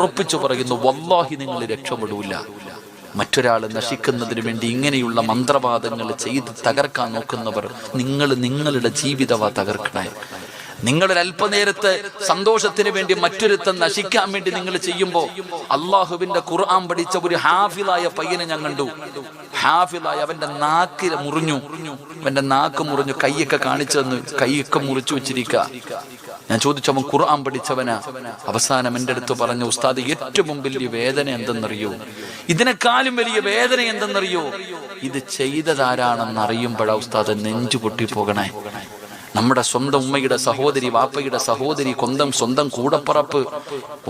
ഉറപ്പിച്ചു പറയുന്നു വല്ലാഹി നിങ്ങൾ രക്ഷപ്പെടൂല. മറ്റൊരാൾ നശിക്കുന്നതിന് വേണ്ടി ഇങ്ങനെയുള്ള മന്ത്രവാദങ്ങൾ ചെയ്ത് തകർക്കാൻ നോക്കുന്നവർ നിങ്ങൾ നിങ്ങളുടെ ജീവിതവ തകർക്കണേ. നിങ്ങളൊരു അല്പനേരത്തെ സന്തോഷത്തിന് വേണ്ടി മറ്റൊരുത്തം നശിക്കാൻ വേണ്ടി നിങ്ങൾ ചെയ്യുമ്പോൾ അള്ളാഹുവിന്റെ ഖുർആൻ പഠിച്ച ഒരു ഹാഫിലായ പയ്യനെ ഞാൻ കണ്ടു. ഹാഫിലായ അവന്റെ നാക്ക് മുറിഞ്ഞു. അവന്റെ നാക്ക് മുറിഞ്ഞു കൈയൊക്കെ കാണിച്ചു തന്നു. കൈയൊക്കെ മുറിച്ചു വെച്ചിരിക്കുക. ഞാൻ ചോദിച്ചു അവൻ ഖുർആൻ പഠിച്ചവനാ. അവസാനം എന്റെ അടുത്ത് പറഞ്ഞു ഉസ്താദ് ഏറ്റവും വലിയ വേദന എന്തെന്നറിയോ? ഇതിനെക്കാളും വലിയ വേദന എന്തെന്നറിയോ? ഇത് ചെയ്തതാരാണെന്ന് അറിയുമ്പോഴാ ഉസ്താദ് നെഞ്ചു പൊട്ടി പോകണേ നമ്മുടെ സ്വന്തം ഉമ്മയുടെ സഹോദരി വാപ്പയുടെ സഹോദരി കൊന്തം സ്വന്തം കൂടപ്പറപ്പ്.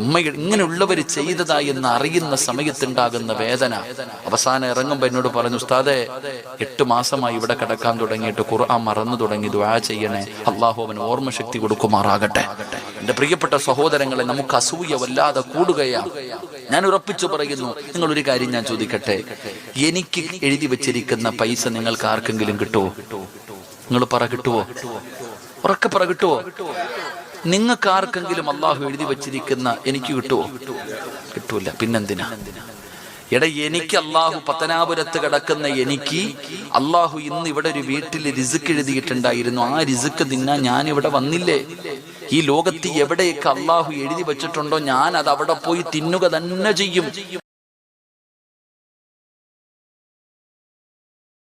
ഉമ്മയുടെ ഇങ്ങനെയുള്ളവർ ചെയ്തതായി എന്ന് അറിയുന്ന സമയത്തുണ്ടാകുന്ന വേദന. അവസാനം ഇറങ്ങുമ്പോൾ എന്നോട് പറഞ്ഞു ഉസ്താദെ എട്ട് മാസമായി ഇവിടെ കിടക്കാൻ തുടങ്ങിയിട്ട് ഖുർആൻ മറന്നു തുടങ്ങി ദുആ ചെയ്യണേ. അള്ളാഹു ഓർമ്മ ഓർമ്മശക്തി കൊടുക്കുമാറാകട്ടെ. എന്റെ പ്രിയപ്പെട്ട സഹോദരങ്ങളെ നമുക്ക് അസൂയ വല്ലാതെ കൂടുകയാണ് ഞാൻ ഉറപ്പിച്ചു പറയുന്നു നിങ്ങൾ ഒരു കാര്യം ഞാൻ ചോദിക്കട്ടെ. എനിക്ക് എഴുതി വെച്ചിരിക്കുന്ന പൈസ നിങ്ങൾക്ക് ആർക്കെങ്കിലും കിട്ടുമോ? നിങ്ങൾ പറ കിട്ടുവോ? ഉറക്കെ പറ കിട്ടുവോ? നിങ്ങൾക്ക് ആർക്കെങ്കിലും അള്ളാഹു എഴുതി വെച്ചിരിക്കുന്ന എനിക്ക് കിട്ടുവോ? കിട്ടൂല. പിന്നെന്തിനാ? എടാ എനിക്ക് അള്ളാഹു പത്തനാപുരത്ത് കിടക്കുന്ന എനിക്ക് അള്ളാഹു ഇന്ന് ഇവിടെ ഒരു വീട്ടിൽ രിസുക്ക് എഴുതിയിട്ടുണ്ടായിരുന്നു. ആ രിസുക്ക് തിന്നാൻ ഞാൻ ഇവിടെ വന്നില്ലേ? ഈ ലോകത്ത് എവിടെയൊക്കെ അള്ളാഹു എഴുതി വെച്ചിട്ടുണ്ടോ ഞാൻ അത് അവിടെ പോയി തിന്നുക തന്നെ ചെയ്യും.